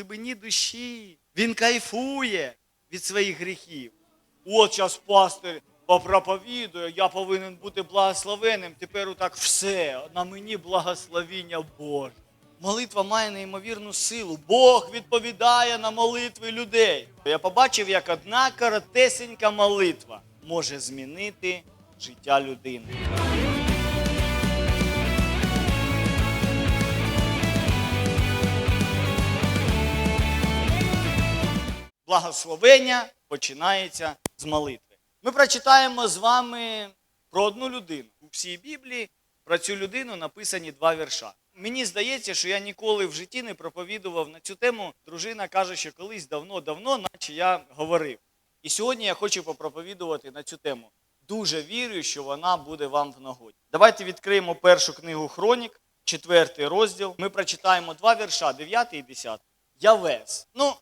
глибині душі. Він кайфує від своїх гріхів. От час пастир попроповідує, я повинен бути благословенним. Тепер отак все, на мені благословіння Боже. Молитва має неймовірну силу. Бог відповідає на молитви людей. Я побачив, як одна коротесенька молитва може змінити життя людини. Благословення починається з молитви. Ми прочитаємо з вами про одну людину. У всій Біблії про цю людину написані два вірша. Мені здається, що я ніколи в житті не проповідував на цю тему. Дружина каже, що колись давно-давно, наче я говорив. І сьогодні я хочу попроповідувати на цю тему. Дуже вірю, що вона буде вам в нагоді. Давайте відкриємо першу книгу Хронік, четвертий розділ. Ми прочитаємо два вірша, 9 і 10. Явес. Ну,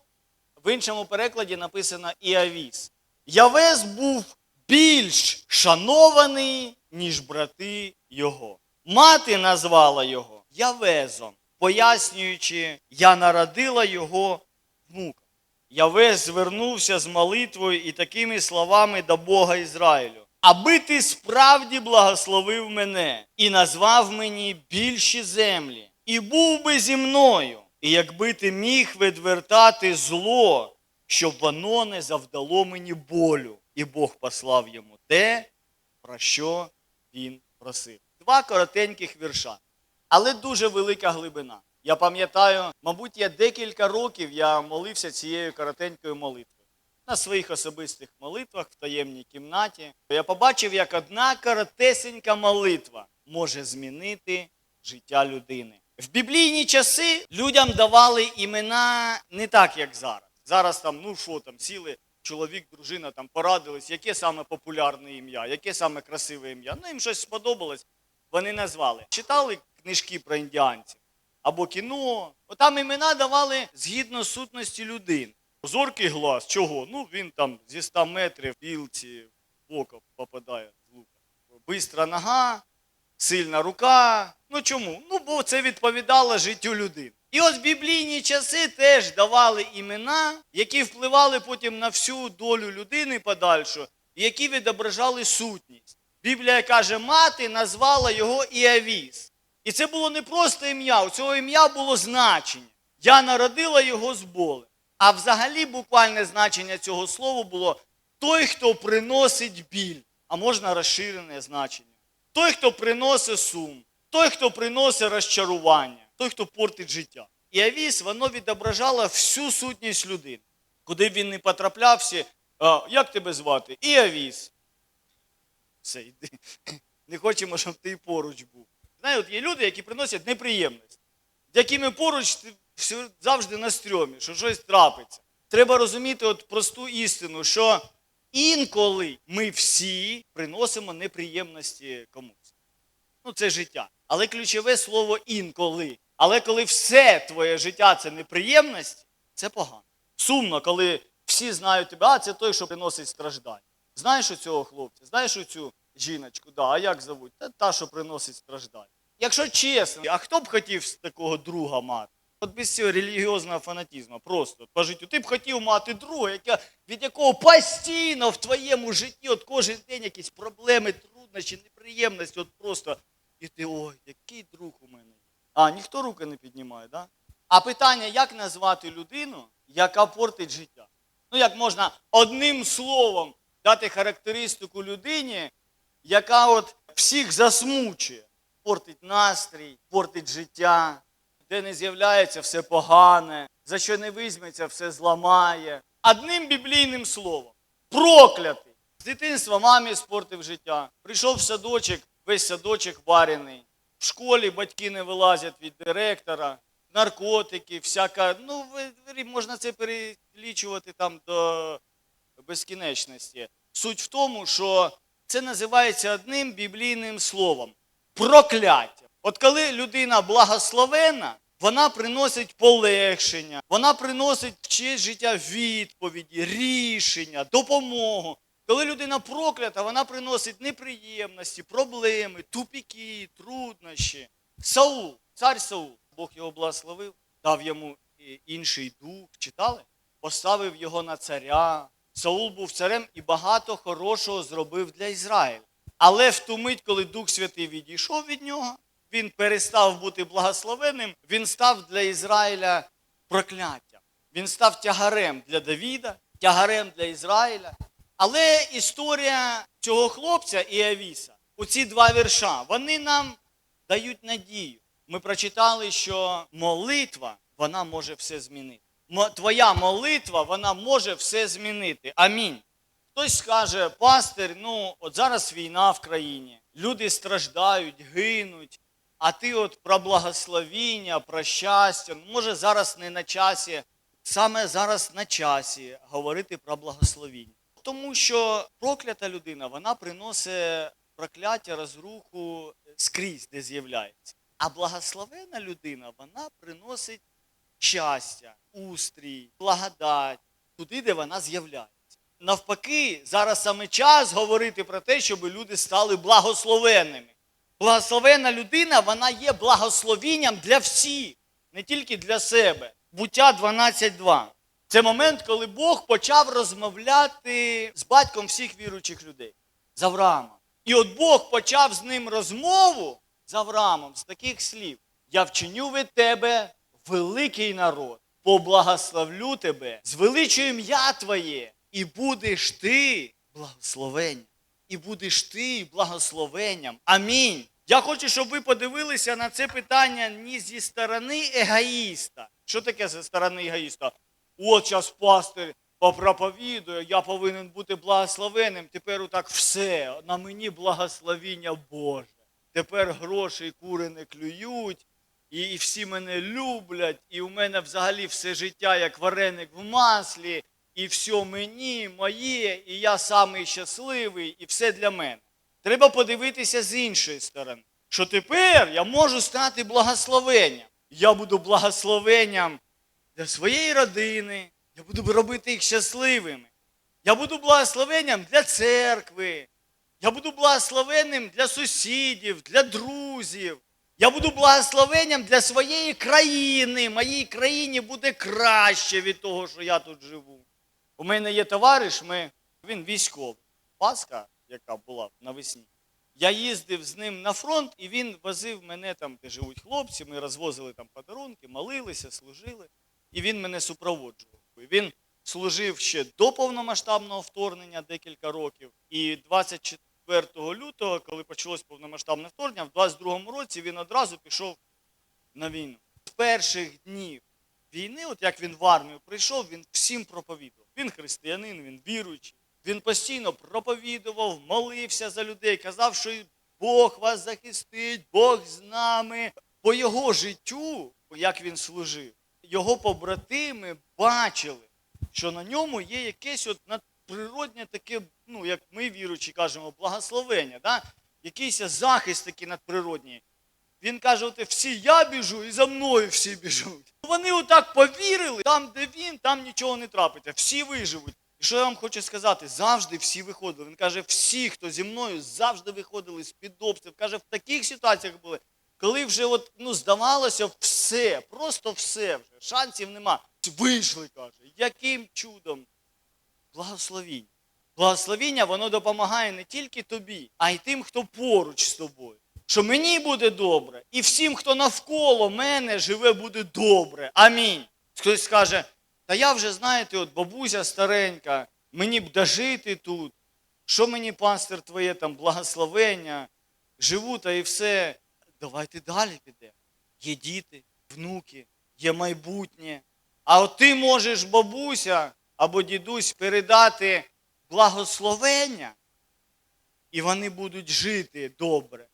в іншому перекладі написано Іавіс. Явес був більш шанований, ніж брати його. Мати назвала його Явезом, пояснюючи, я народила його внука. Явес звернувся з молитвою і такими словами до Бога Ізраїлю. Аби ти справді благословив мене і назвав мені більші землі, і був би зі мною, і якби ти міг відвертати зло, щоб воно не завдало мені болю, і Бог послав йому те, про що він просив. Два коротеньких вірша, але дуже велика глибина. Я пам'ятаю, мабуть, я декілька років я молився цією коротенькою молитвою. На своїх особистих молитвах в таємній кімнаті. Я побачив, як одна коротесенька молитва може змінити життя людини. В біблійні часи людям давали імена не так, як зараз. Зараз там, ну що там, сіли, чоловік, дружина там порадились, яке саме популярне ім'я, яке саме красиве ім'я. Ну їм щось сподобалось, вони назвали. Читали книжки про індіанців або кіно. Отам імена давали згідно сутності людини. Зоркий глаз, чого? Ну він там зі 100 метрів білці в око попадає з лука. Бистра нога, сильна рука. Ну чому? Ну, бо це відповідало життю людини. І от в біблійні часи теж давали імена, які впливали потім на всю долю людини подальшу, які відображали сутність. Біблія каже, мати назвала його Іавіс. І це було не просто ім'я, у цього ім'я було значення. Я народила його з болем. А взагалі буквальне значення цього слова було той, хто приносить біль, а можна розширене значення. Той, хто приносить сум, той, хто приносить розчарування, той, хто портить життя. І авіс, воно відображало всю сутність людини. Куди б він не потрапляв, всі, а, як тебе звати? І авіс. Все, йди. Не хочемо, щоб ти поруч був. Знаєте, от є люди, які приносять неприємності, з якими поруч ти завжди на стрьомі, що щось трапиться. Треба розуміти от просту істину, що інколи ми всі приносимо неприємності комусь. Ну, це життя. Але ключове слово інколи. Але коли все твоє життя це неприємності, це погано. Сумно, коли всі знають тебе, а це той, що приносить страждання. Знаєш у цього хлопця, знаєш цю жіночку, да, а як зовуть? Та, та, що приносить страждання. Якщо чесно, а хто б хотів такого друга мати? От без цього релігіозного фанатізму, просто по життю. Ти б хотів мати друга, яка, від якого постійно в твоєму житті от кожен день якісь проблеми, труднощі, неприємності, от просто. І ти, ой, який друг у мене. А, ніхто руки не піднімає, да? А питання, як назвати людину, яка портить життя? Ну, як можна одним словом дати характеристику людині, яка от всіх засмучує, портить настрій, портить життя, де не з'являється все погане, за що не візьметься, все зламає. Одним біблійним словом. Проклятий. З дитинства мамі спортив життя. Прийшов в садочок, весь садочок варений. В школі батьки не вилазять від директора, наркотики, всяка. Ну, можна це перелічувати там до безкінечності. Суть в тому, що це називається одним біблійним словом прокляття. От коли людина благословена, вона приносить полегшення, вона приносить в честь життя відповіді, рішення, допомогу. Коли людина проклята, вона приносить неприємності, проблеми, тупіки, труднощі. Саул, цар Саул, Бог його благословив, дав йому інший дух. Читали? Поставив його на царя. Саул був царем і багато хорошого зробив для Ізраїля. Але в ту мить, коли Дух Святий відійшов від нього, він перестав бути благословенним, він став для Ізраїля прокляттям. Він став тягарем для Давіда, тягарем для Ізраїля. Але історія цього хлопця і Авіса, оці два вірша, вони нам дають надію. Ми прочитали, що молитва вона може все змінити. Твоя молитва вона може все змінити. Амінь. Хтось скаже, пастир, ну от зараз війна в країні, люди страждають, гинуть, а ти от про благословіння, про щастя. Ну, Може, зараз не на часі, саме зараз на часі говорити про благословіння. Тому що проклята людина, вона приносить прокляття, розруху скрізь, де з'являється. А благословена людина, вона приносить щастя, устрій, благодать туди, де вона з'являється. Навпаки, зараз саме час говорити про те, щоб люди стали благословенними. Благословена людина, вона є благословінням для всіх, не тільки для себе. Буття 12.2. Це момент, коли Бог почав розмовляти з батьком всіх віруючих людей з Авраамом. І от Бог почав з ним розмову з Авраамом з таких слів: Я вчиню від тебе великий народ, поблагословлю тебе, звеличу ім'я Твоє, і будеш ти благословенням. І будеш ти благословенням. Амінь. Я хочу, щоб ви подивилися на це питання не зі сторони егоїста. Що таке зі сторони егоїста? От зараз пастир попроповідує, я повинен бути благословенним. Тепер отак все, на мені благословіння Боже. Тепер гроші і кури не клюють, і, і всі мене люблять, і у мене взагалі все життя як вареник в маслі, і все мені, моє, і я самий щасливий, і все для мене. Треба подивитися з іншої сторони, що тепер я можу стати благословенням. Я буду благословенням для своєї родини, я буду робити їх щасливими. Я буду благословенням для церкви. Я буду благословенним для сусідів, для друзів. Я буду благословенням для своєї країни. Моїй країні буде краще від того, що я тут живу. У мене є товариш, ми, він військовий. Пасха, яка була навесні. Я їздив з ним на фронт, і він возив мене там, де живуть хлопці. Ми розвозили там подарунки, молилися, служили. І він мене супроводжував. Він служив ще до повномасштабного вторгнення декілька років. І 24 лютого, коли почалось повномасштабне вторгнення, в 22-му році він одразу пішов на війну. З перших днів війни, от як він в армію прийшов, він всім проповідував. Він християнин, він віруючий. Він постійно проповідував, молився за людей, казав, що Бог вас захистить, Бог з нами. По його життю, як він служив, його побратими бачили, що на ньому є якесь от надприродне таке, ну як ми віруючі кажемо, благословення, да? якийсь захист такий надприродній. Він каже: от всі я біжу і за мною всі біжуть. Вони отак повірили, там, де він, там нічого не трапиться, всі виживуть. І що я вам хочу сказати? Завжди всі виходили. Він каже, всі, хто зі мною, завжди виходили з-під обстрілів. Каже, в таких ситуаціях були, коли вже от, ну, здавалося все, просто все вже, шансів нема. Вийшли, каже, яким чудом? Благословіння. Благословіння, воно допомагає не тільки тобі, а й тим, хто поруч з тобою. Що мені буде добре, і всім, хто навколо мене живе, буде добре. Амінь. Хтось скаже, та я вже, знаєте, от бабуся старенька, мені б дожити тут. Що мені, пастир, твоє там благословення, живу та і все. Давайте далі підемо. Є діти, внуки, є майбутнє. А от ти можеш, бабуся або дідусь, передати благословення, і вони будуть жити добре.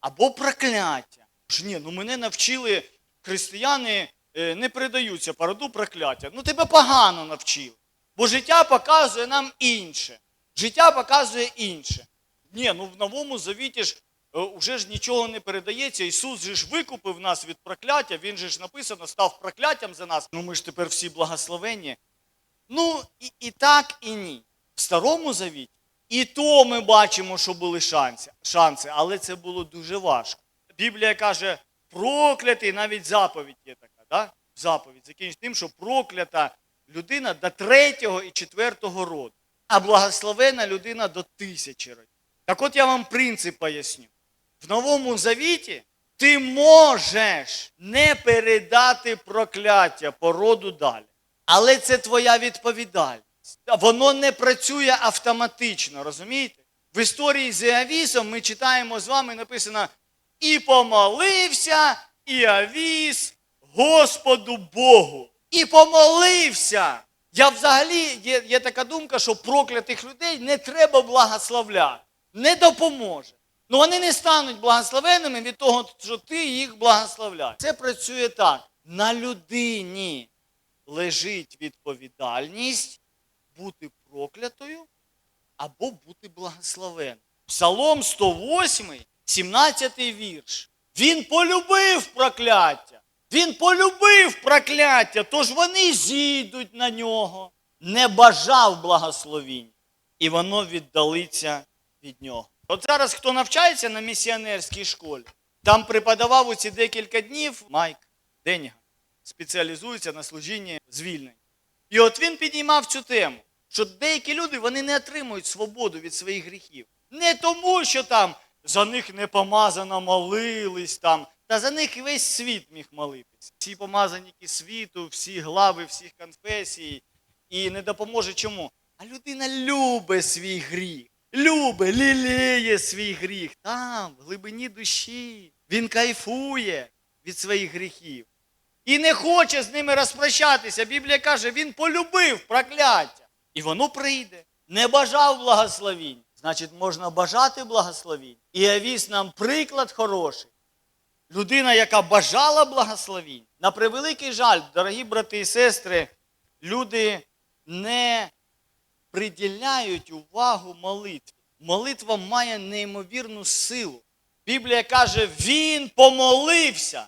Або прокляття. Ж ні, ну мене навчили християни е, не передаються параду прокляття. Ну тебе погано навчили. Бо життя показує нам інше. Життя показує інше. Ні, ну в новому завіті ж вже ж нічого не передається. Ісус же ж викупив нас від прокляття, Він же ж написано, став прокляттям за нас. Ну ми ж тепер всі благословенні. Ну, і, і так, і ні. В старому завіті і то ми бачимо, що були шанси, шанси, але це було дуже важко. Біблія каже, проклятий, навіть заповідь є така. Да? заповідь закінчить тим, що проклята людина до третього і четвертого роду, а благословена людина до тисячі років. Так от я вам принцип поясню. В Новому Завіті ти можеш не передати прокляття по роду далі. Але це твоя відповідальність. Воно не працює автоматично, розумієте? В історії з Іавісом ми читаємо з вами написано і помолився Іавіс Господу Богу. І помолився. Я взагалі є, є така думка, що проклятих людей не треба благословляти. Не допоможе. Ну вони не стануть благословенними від того, що ти їх благословляєш. Це працює так. На людині лежить відповідальність бути проклятою або бути благословенним. Псалом 108, 17 вірш. Він полюбив прокляття. Він полюбив прокляття, тож вони зійдуть на нього. Не бажав благословінь, і воно віддалиться від нього. От зараз, хто навчається на місіонерській школі, там преподавав ці декілька днів Майк Деніга, спеціалізується на служінні звільнень. І от він підіймав цю тему, що деякі люди вони не отримують свободу від своїх гріхів. Не тому, що там за них не помазано молились там, та за них весь світ міг молитись. Всі помазаніки світу, всі глави всіх конфесій. І не допоможе чому? А людина любить свій гріх. Любить, ліліє свій гріх. Там, в глибині душі. Він кайфує від своїх гріхів. І не хоче з ними розпрощатися. Біблія каже, він полюбив прокляття. І воно прийде. Не бажав благословінь. Значить, можна бажати благословінь. І Авіс нам приклад хороший. Людина, яка бажала благословінь. На превеликий жаль, дорогі брати і сестри, люди не приділяють увагу молитві. Молитва має неймовірну силу. Біблія каже, він помолився,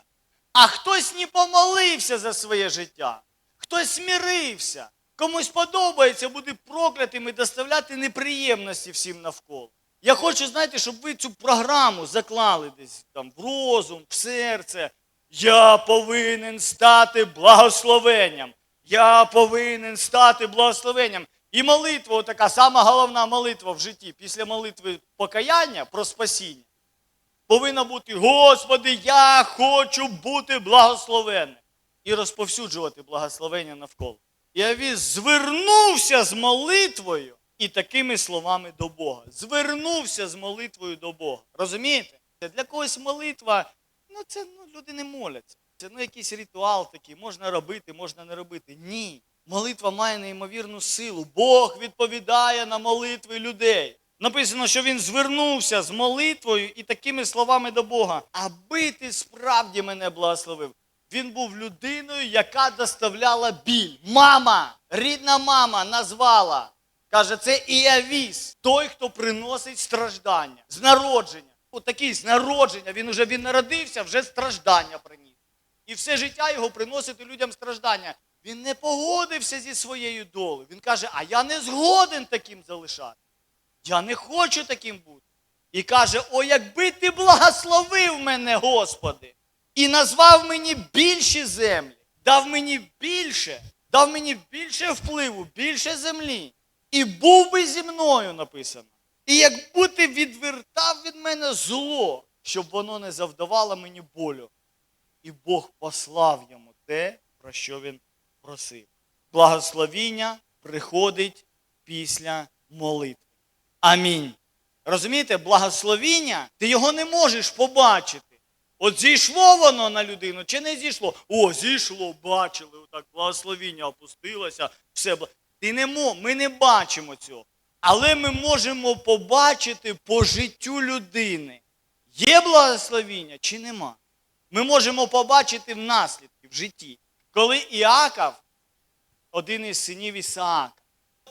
а хтось не помолився за своє життя. Хтось смірився. Комусь подобається бути проклятим і доставляти неприємності всім навколо. Я хочу, знаєте, щоб ви цю програму заклали десь там в розум, в серце. Я повинен стати благословенням. Я повинен стати благословенням. І молитва, така сама головна молитва в житті, після молитви покаяння про спасіння, повинна бути: Господи, я хочу бути благословенним. І розповсюджувати благословення навколо. І Авіс звернувся з молитвою і такими словами до Бога. Звернувся з молитвою до Бога. Розумієте? Для когось молитва, ну це ну, люди не моляться. Це ну, якийсь ритуал такий, можна робити, можна не робити. Ні. Молитва має неймовірну силу. Бог відповідає на молитви людей. Написано, що він звернувся з молитвою і такими словами до Бога, аби ти справді мене благословив. Він був людиною, яка доставляла біль. Мама, рідна мама назвала. Каже, це Іавіс, той, хто приносить страждання з народження. Отакий з народження. Він уже він народився, вже страждання приніс. І все життя його приносити людям страждання. Він не погодився зі своєю долею. Він каже, а я не згоден таким залишати. Я не хочу таким бути. І каже: О, якби ти благословив мене, Господи, і назвав мені більші землі, дав мені більше, дав мені більше впливу, більше землі. І був би зі мною написано. І якби ти відвертав від мене зло, щоб воно не завдавало мені болю. І Бог послав йому те, про що він просив. Благословіння приходить після молитви. Амінь. Розумієте, благословіння, ти його не можеш побачити. От зійшло воно на людину чи не зійшло? О, зійшло, бачили, отак благословіння опустилося, все. Ти не мо, ми не бачимо цього. Але ми можемо побачити по життю людини. Є благословіння чи нема? Ми можемо побачити в наслідки в житті. Коли Іаков, один із синів Ісаака,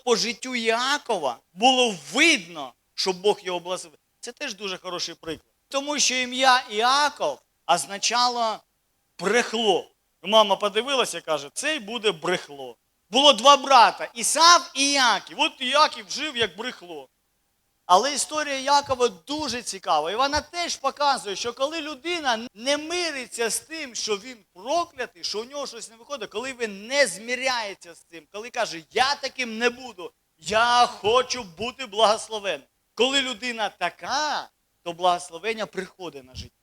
по життю Іакова було видно, що Бог його благословив. Це теж дуже хороший приклад. Тому що ім'я Іаков означало брехло. Мама подивилася каже, цей буде брехло. Було два брата Ісав і Іаків. От Іаків жив як брехло. Але історія Якова дуже цікава. І вона теж показує, що коли людина не мириться з тим, що він проклятий, що у нього щось не виходить, коли він не зміряється з цим, коли каже, я таким не буду, я хочу бути благословенним. Коли людина така, то благословення приходить на життя.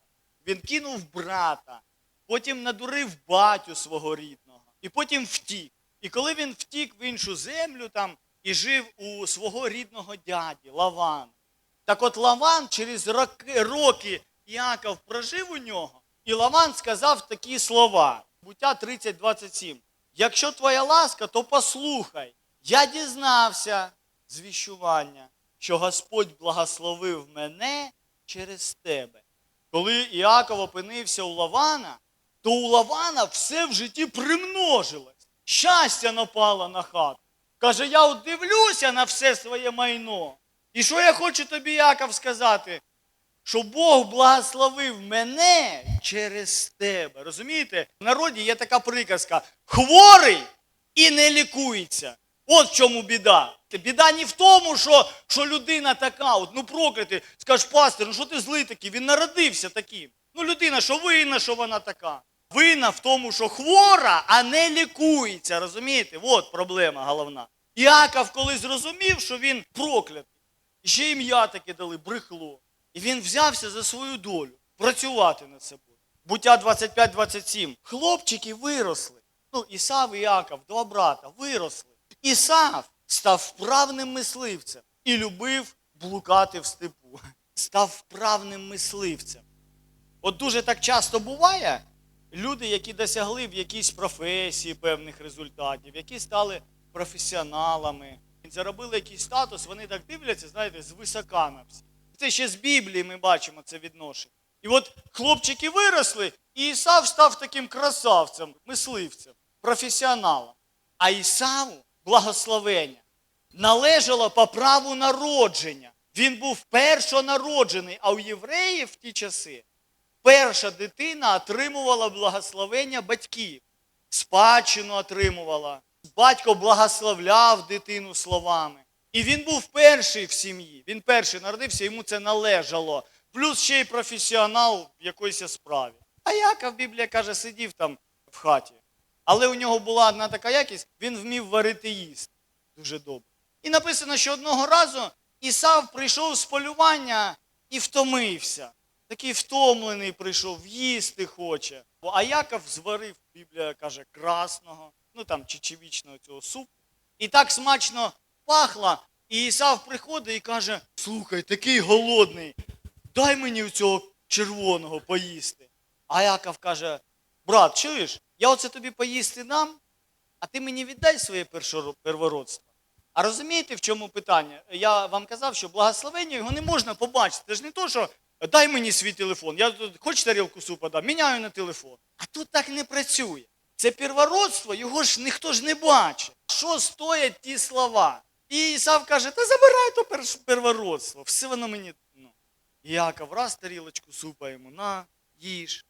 Він кинув брата, потім надурив батю свого рідного, і потім втік. І коли він втік в іншу землю там і жив у свого рідного дяді Лавана, так от Лаван через роки, роки Іаков прожив у нього, і Лаван сказав такі слова. Буття 30.27. Якщо твоя ласка, то послухай. Я дізнався з віщування, що Господь благословив мене через тебе. Коли Іаков опинився у Лавана, то у Лавана все в житті примножилось. Щастя напало на хату. Каже, я от дивлюся на все своє майно. І що я хочу тобі, Яков, сказати? Що Бог благословив мене через тебе. Розумієте? В народі є така приказка: хворий і не лікується. От в чому біда. Біда не в тому, що, що людина така, от, ну проклятий, скажеш, пастор, ну що ти злий такий? Він народився таким. Ну людина, що винна, що вона така. Винна в тому, що хвора, а не лікується. Розумієте? От проблема головна. Іаков, коли зрозумів, що він проклятий, ще ім'я таке дали, брехло. І він взявся за свою долю працювати над собою. Буття 25-27. Хлопчики виросли. Ну, Ісав і Яков, два брата, виросли. Ісав став вправним мисливцем і любив блукати в степу. Став вправним мисливцем. От дуже так часто буває, люди, які досягли в якійсь професії певних результатів, які стали професіоналами, заробили якийсь статус, вони так дивляться, знаєте, звисока на всі. Це ще з Біблії ми бачимо це відношення. І от хлопчики виросли, і Ісав став таким красавцем, мисливцем, професіоналом. А Ісаву благословення належало по праву народження. Він був першонароджений, а у євреїв в ті часи перша дитина отримувала благословення батьків, спадщину отримувала. Батько благословляв дитину словами. І він був перший в сім'ї. Він перший народився, йому це належало. Плюс ще й професіонал в якоїсь справі. А Яков, Біблія каже, сидів там в хаті. Але у нього була одна така якість, він вмів варити їсти дуже добре. І написано, що одного разу Ісав прийшов з полювання і втомився. Такий втомлений прийшов, їсти хоче. А Яков зварив, Біблія каже, красного, ну там чечевічного цього супу. І так смачно пахло. І Ісав приходить і каже: слухай, такий голодний, дай мені цього червоного поїсти. А Яков каже: брат, чуєш, я оце тобі поїсти дам, а ти мені віддай своє первородство. А розумієте, в чому питання? Я вам казав, що благословення його не можна побачити. Це ж не то, що дай мені свій телефон, я хоч тарілку супа дам, міняю на телефон. А тут так не працює. Це первородство, його ж ніхто ж не бачить. Що стоять ті слова? І Ісав каже, та забирай то первородство, все воно мені. Ну. Яков раз тарілочку супа йому, на, їж.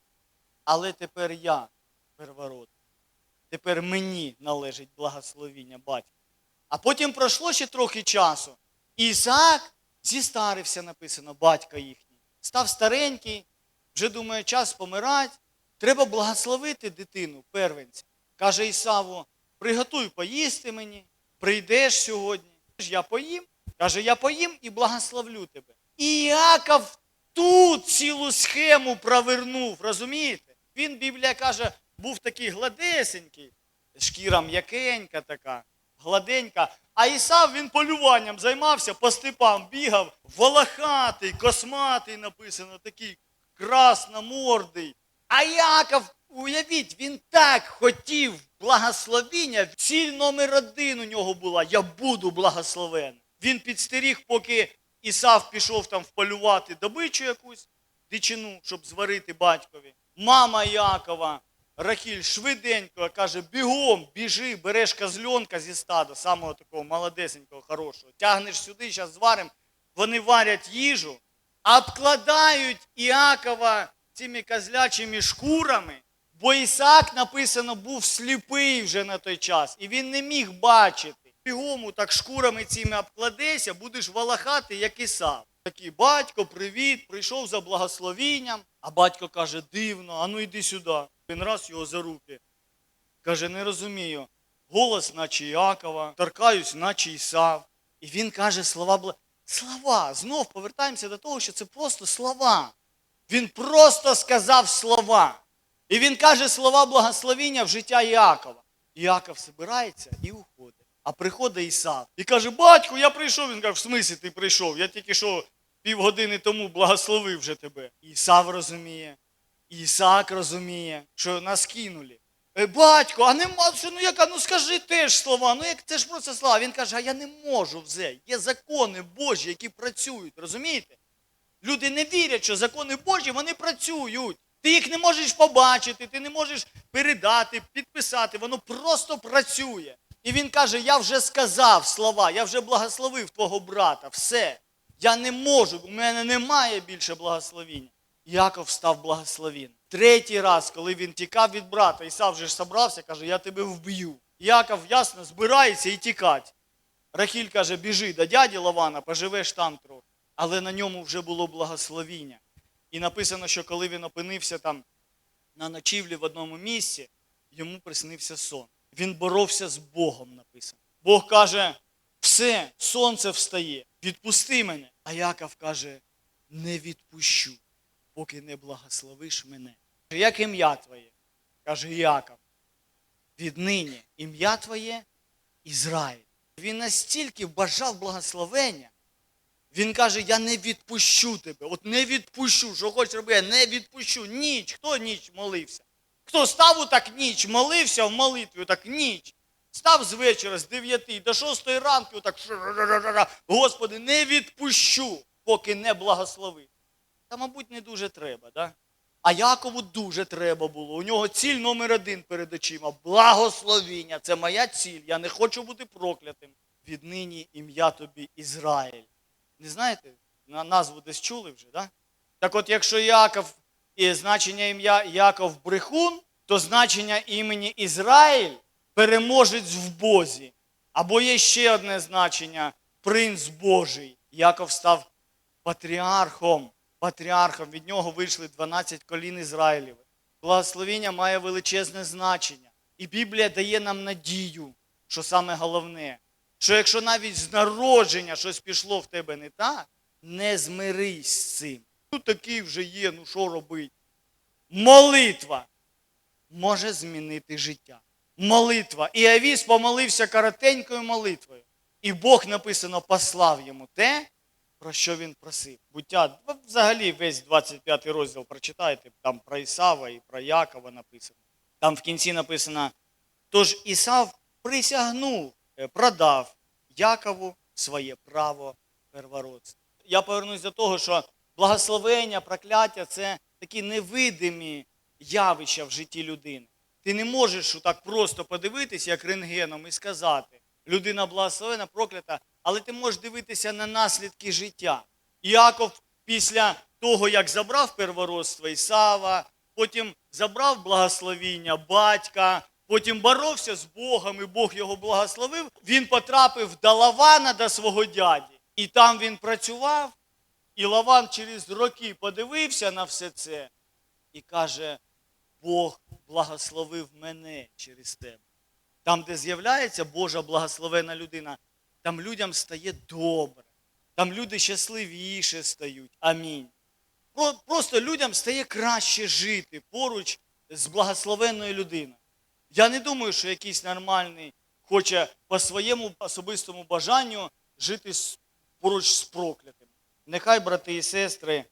Але тепер я первород. Тепер мені належить благословіння батька. А потім пройшло ще трохи часу. Ісаак зістарився, написано, батька їхній. Став старенький, вже думає, час помирати. Треба благословити дитину, первенця. Каже Ісаву, приготуй поїсти мені, прийдеш сьогодні. Я поїм. Каже, я поїм і благословлю тебе. І Іаков тут цілу схему провернув, розумієте? Він, Біблія каже, був такий гладесенький, шкіра м'якенька така, гладенька. А Ісав він полюванням займався, по степам бігав, волохатий, косматий написано, такий красномордий. А Яков, уявіть, він так хотів благословіння. Ціль номер один у нього була: я буду благословений. Він підстеріг, поки Ісав пішов там вполювати добичу якусь дичину, щоб зварити батькові. Мама Якова, Рахіль, швиденько каже: бігом, біжи, береш козльонка зі стада, самого такого молодесенького, хорошого, тягнеш сюди, зараз зваримо. Вони варять їжу, обкладають Іакова цими козлячими шкурами, бо Ісаак, написано, був сліпий вже на той час, і він не міг бачити. бігому так шкурами цими обкладешся, будеш валахати, як Ісав. Такий батько, привіт, прийшов за благословінням, а батько каже, дивно, а ну йди сюди. Він раз його за руки. Каже, не розумію. Голос, наче Якова, торкаюсь, наче Ісав. І він каже слова. Слова. Знов повертаємося до того, що це просто слова. Він просто сказав слова. І він каже слова благословіння в життя Іакова. Іаков збирається і уходить. А приходить Ісав і каже: Батько, я прийшов. Він каже, в смислі ти прийшов? Я тільки що півгодини тому благословив вже тебе. Ісав розуміє, Ісаак розуміє, що нас кинули. «Е, Батько, а нема, ну яка, ну скажи теж слова, ну як це ж просто слова. Він каже, а я не можу вже. Є закони Божі, які працюють, розумієте? Люди не вірять, що закони Божі вони працюють. Ти їх не можеш побачити, ти не можеш передати, підписати, воно просто працює. І він каже: Я вже сказав слова, я вже благословив твого брата. Все. Я не можу, у мене немає більше благословіння. Яков став благословен. Третій раз, коли він тікав від брата, Ісав вже ж собрався, каже, я тебе вб'ю. Яков ясно збирається і тікать. Рахіль каже, біжи до дяді Лавана, поживеш там трохи. Але на ньому вже було благословіння. І написано, що коли він опинився там на ночівлі в одному місці, йому приснився сон. Він боровся з Богом, написано. Бог каже: все, сонце встає, відпусти мене. А Яков каже: не відпущу, поки не благословиш мене. Як ім'я твоє? каже Яков. Віднині ім'я твоє Ізраїль. Він настільки бажав благословення, він каже: Я не відпущу тебе. От не відпущу. Що хочеш робити, я не відпущу. Ніч. Хто ніч молився? Хто став так ніч, молився в молитві, так ніч. Став з вечора, з 9 до 6 ранку, так. Господи, не відпущу, поки не благослови. Та, мабуть, не дуже треба, да? А Якову дуже треба було. У нього ціль номер один перед очима. Благословіння. Це моя ціль. Я не хочу бути проклятим. Віднині ім'я тобі Ізраїль. Не знаєте, на назву десь чули вже, да? Так от, якщо Яков і значення ім'я Яков Брехун, то значення імені Ізраїль переможець в Бозі. Або є ще одне значення принц Божий. Яков став патріархом. Патріархом. Від нього вийшли 12 колін Ізраїлєвих. Благословіння має величезне значення. І Біблія дає нам надію, що саме головне, що якщо навіть з народження щось пішло в тебе не так, не змирись з цим. Ну такий вже є, ну що робити? Молитва може змінити життя. Молитва. І Авіс помолився коротенькою молитвою. І Бог написано послав йому те, про що він просив. Буття, взагалі весь 25 розділ прочитайте, там про Ісава і про Якова написано. Там в кінці написано: тож Ісав присягнув, продав Якову своє право первородства. Я повернусь до того, що благословення, прокляття це такі невидимі явища в житті людини. Ти не можеш так просто подивитися, як рентгеном, і сказати, людина благословена, проклята, але ти можеш дивитися на наслідки життя. Іаков після того, як забрав первородство Ісава, потім забрав благословіння батька, потім боровся з Богом, і Бог його благословив, він потрапив до Лавана, до свого дяді. І там він працював, і Лаван через роки подивився на все це і каже: Бог благословив мене через тебе. Там, де з'являється Божа благословена людина, там людям стає добре, там люди щасливіше стають. Амінь. Просто людям стає краще жити поруч з благословенною людиною. Я не думаю, що якийсь нормальний хоче по своєму особистому бажанню жити поруч з проклятим. Нехай, брати і сестри,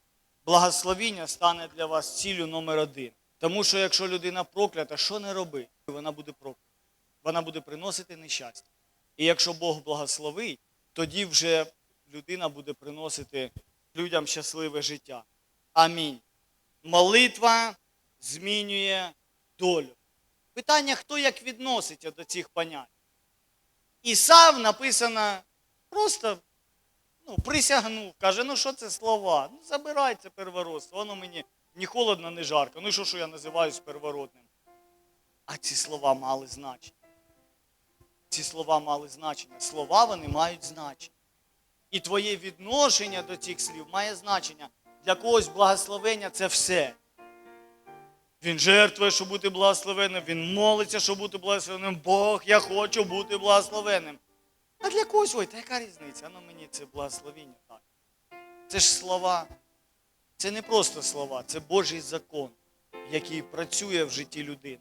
благословіння стане для вас ціллю номер один. Тому що якщо людина проклята, що не роби, вона буде проклята. Вона буде приносити нещастя. І якщо Бог благословить, тоді вже людина буде приносити людям щасливе життя. Амінь. Молитва змінює долю. Питання, хто як відноситься до цих понять. Ісав написано просто ну, присягнув, каже, ну що це слова? Ну забирай це первородство, воно мені ні холодно, ні жарко. Ну що, що я називаюсь первородним? А ці слова мали значення. ці слова мали значення. Слова вони мають значення. І твоє відношення до цих слів має значення. Для когось благословення це все. Він жертвує, щоб бути благословенним, він молиться, щоб бути благословенним. Бог, я хочу бути благословенним. А для когось, ой, та яка різниця? Ну мені це благословення так. Це ж слова. Це не просто слова, це Божий закон, який працює в житті людини.